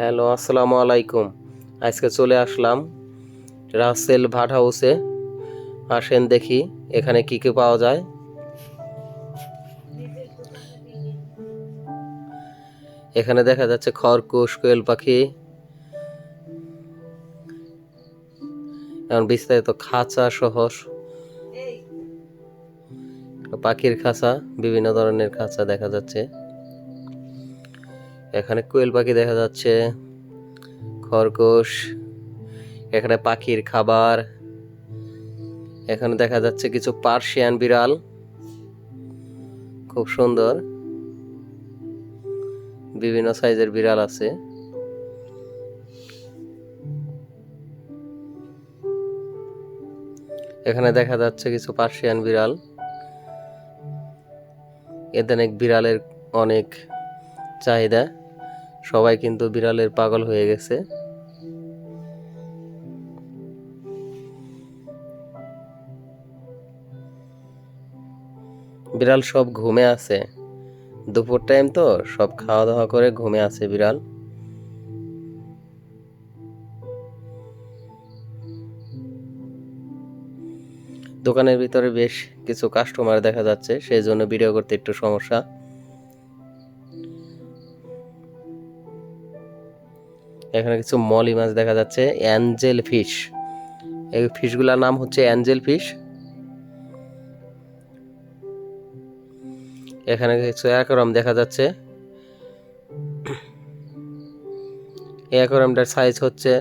Hello আসসালামু আলাইকুম। আজকে চলে আসলাম রাসেল ভাট হাউসে। আসেন দেখি এখানে কি কি পাওয়া যায়। এখানে দেখা যাচ্ছে খরগোশ কোয়েল পাখি। এখন বিস্তারিত খাঁচা সহ পাখির খাঁচা বিভিন্ন ধরনের খাঁচা দেখা যাচ্ছে। এখানে কোয়েল পাখি দেখা যাচ্ছে, খরগোশ, এখানে পাখির খাবার, এখানে দেখা যাচ্ছে কিছু পার্সিয়ান বিড়াল। খুব সুন্দর। বিভিন্ন সাইজের বিড়াল আছে। এখানে দেখা যাচ্ছে কিছু পার্সিয়ান বিড়াল। এদের এক বিড়ালের অনেক চাহিদা। সবাই কিন্তু বিড়ালের পাগল হয়ে গেছে। বিড়াল সব ঘুমে আছে। দুপুর টাইম তো, সব খাওয়া দাওয়া করে ঘুমে আছে বিড়াল। দোকানের ভিতরে বেশ কিছু কাস্টমার দেখা যাচ্ছে, সেই জন্য ভিডিও করতে একটু সমস্যা। এখানে কিছু মলি মাছ দেখা যাচ্ছে, অ্যাঞ্জেল ফিশ। এই ফিশগুলোর নাম হচ্ছে অ্যাঞ্জেল ফিশ। এখানে কিছু অ্যাকোরাম দেখা যাচ্ছে। এই সাইজ হচ্ছে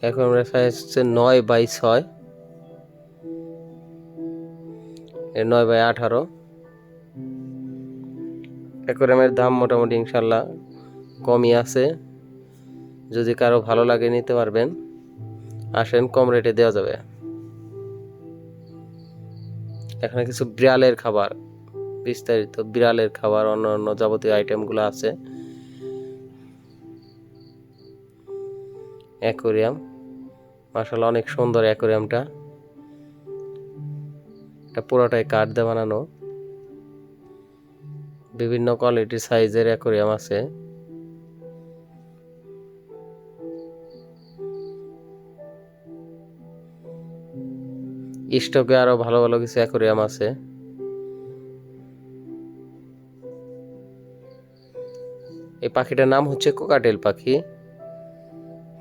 অ্যাকোরামটার সাইজ হচ্ছে নয় বাই ছয়। নয় বাই আঠারো। অ্যাকোরামের দাম মোটামুটি ইনশাল্লাহ কমই আছে। যদি কারও ভালো লাগে নিতে পারবেন, আসেন কম রেটে দেওয়া যাবে। এখানে কিছু বিড়ালের খাবার, বিস্তারিত বিড়ালের খাবার, অন্য অন্য যাবতীয় আইটেমগুলো আছে। অ্যাকোরিয়াম মাসাল অনেক সুন্দর অ্যাকোরিয়ামটা। এটা পুরোটাই কাঠ দিয়ে বানানো। বিভিন্ন কোয়ালিটির সাইজের অ্যাকোরিয়াম আছে। স্টকে আরও ভালো ভালো কিছু অ্যাকোরিয়াম আছে। এই পাখিটার নাম হচ্ছে কোকাটেল পাখি।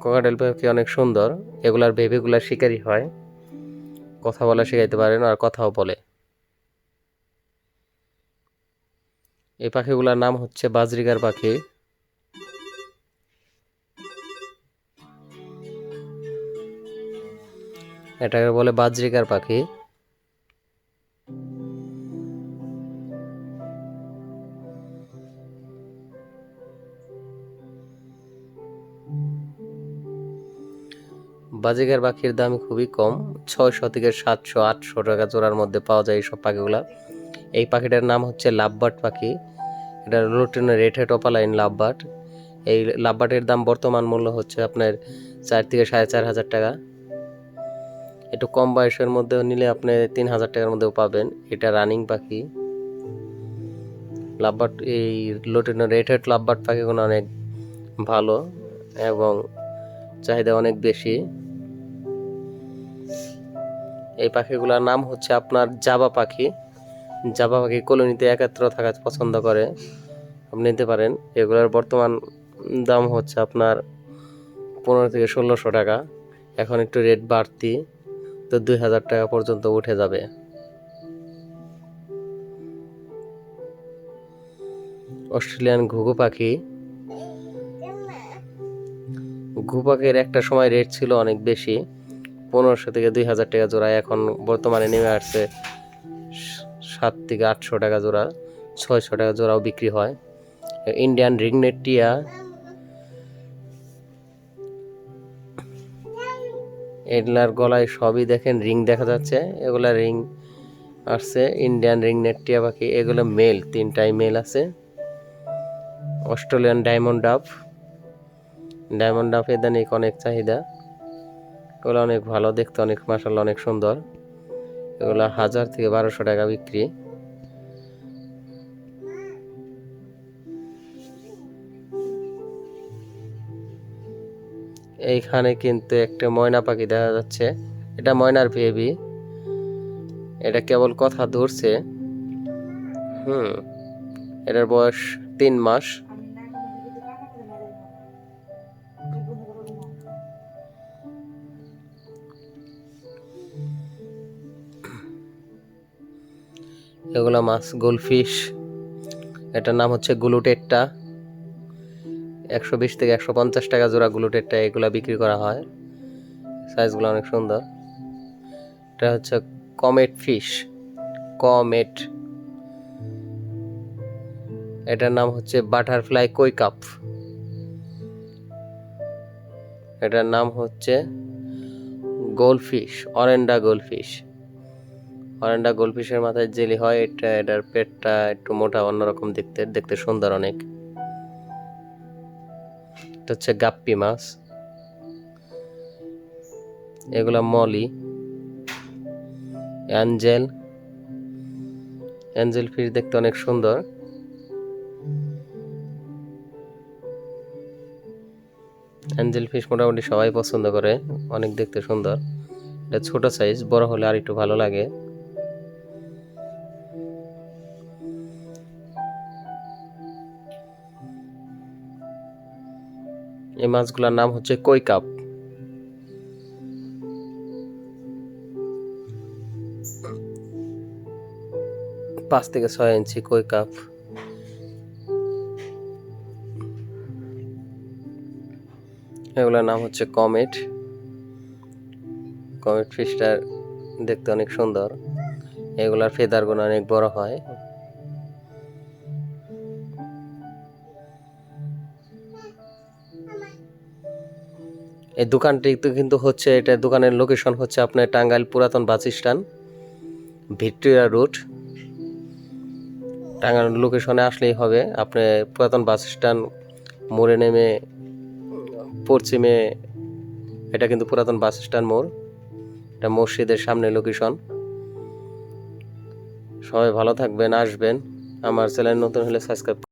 কোকাটেল পাখি অনেক সুন্দর। এগুলার বেবিগুলার শিকারি হয়। কথা বলা শেখাইতে পারেন আর কথাও বলে। এই পাখিগুলোর নাম হচ্ছে বাজরিকার পাখি। এটাকে বলে বাজরিকার পাখি। বাজিকার পাখির দাম খুবই কম ছয়শো থেকে সাতশো আটশো টাকা জোড়ার মধ্যে পাওয়া যায় এইসব পাখিগুলা। এই পাখিটার নাম হচ্ছে লাভবার্ড পাখি। এটা রুটিন রেটে টপালাইন লাভবার্ড। এই লাভবার্ডের দাম বর্তমান মূল্য হচ্ছে আপনার চার থেকে সাড়ে চার হাজার টাকা। একটু কম বয়সের মধ্যেও নিলে আপনি তিন হাজার টাকার মধ্যেও পাবেন। এটা রানিং পাখি। লাভবার্ড, এই লোটিনো রেটেড লাভবার্ড পাখিগুলো অনেক ভালো এবং চাহিদা অনেক বেশি। এই পাখিগুলোর নাম হচ্ছে আপনার জাবা পাখি। জাবা পাখি কলোনিতে একাত্র থাকা পছন্দ করে, আপনি নিতে পারেন। এগুলোর বর্তমান দাম হচ্ছে আপনার পনেরো থেকে ষোলোশো টাকা। এখন একটু রেট বাড়তি, তো দুই হাজার টাকা পর্যন্ত উঠে যাবে। অস্ট্রেলিয়ান ঘুঘু পাখি। ঘুঘু পাখির একটা সময় রেট ছিল অনেক বেশি, পনেরোশো থেকে দুই হাজার টাকা জোড়া এখন বর্তমানে নেমে আসছে। সাত থেকে আটশো টাকা জোড়া, ছয়শো টাকা জোড়াও বিক্রি হয়। ইন্ডিয়ান রিংনেট টিয়া এগুলার গলায় সবই দেখেন, রিং দেখা যাচ্ছে। এগুলা রিং আসছে ইন্ডিয়ান রিং টিয়া পাখি এগুলো মেল তিনটাই মেল আছে। অস্ট্রেলিয়ান ডায়মন্ড ডাব ডায়মন্ড ডাব এদানিক অনেক চাহিদা। এগুলো অনেক ভালো, দেখতে অনেক মাসাল্লাহ অনেক সুন্দর। এগুলো হাজার থেকে বারোশো টাকা বিক্রি। এইখানে কিন্তু একটা ময়না পাখি দেখা যাচ্ছে। এটা ময়নার বেবি এটা কেবল কথা ধরছে। হুম, এটার বয়স তিন মাস। এগুলো মাছ, গোলফিশ। এটার নাম হচ্ছে গ্লুটেটটা। একশো বিশ থেকে একশো পঞ্চাশ টাকা জোড়া গ্লুটেটটা এগুলো বিক্রি করা হয়। সাইজগুলো অনেক সুন্দর। এটা হচ্ছে কমেট ফিশ। কমেট। এটার নাম হচ্ছে বাটারফ্লাই কই কাপ। এটার নাম হচ্ছে গোলফিশ, অরেন্ডা গোলফিশ। অরেন্ডা গোলফিশের মাথায় জেলি হয়, এটা, এটার পেটটা একটু মোটা, অন্যরকম দেখতে দেখতে সুন্দর অনেক। এটা হচ্ছে গাপ্পি মাছ। এগুলা মলি। অ্যাঞ্জেল। অ্যাঞ্জেল ফিশ দেখতে অনেক সুন্দর। অ্যাঞ্জেল ফিশ মোটামুটি সবাই পছন্দ করে, অনেক দেখতে সুন্দর। এটা ছোট সাইজ, বড় হলে আর একটু ভালো লাগে। এই মাছগুলোর নাম হচ্ছে কই কাপ। পাঁচ থেকে ছয় ইঞ্চি কই কাপ। এগুলোর নাম হচ্ছে কমেট। কমেট ফিশটার দেখতে অনেক সুন্দর। এগুলার ফেদারগুলো অনেক বড় হয়। এই দোকানটি কিন্তু হচ্ছে, এটা দোকানের লোকেশন হচ্ছে আপনার টাঙ্গাইল পুরাতন bus stand, Victoria road. Tangail লোকেশনে আসলেই হবে। আপনি পুরাতন বাস স্ট্যান্ড, মোড়ে নেমে পশ্চিমে, এটা কিন্তু পুরাতন বাস স্ট্যান্ড মোড়। এটা মসজিদের সামনে লোকেশন সবাই ভালো থাকবেন, আসবেন। আমার চ্যানেল নতুন হলে সাবস্ক্রাইব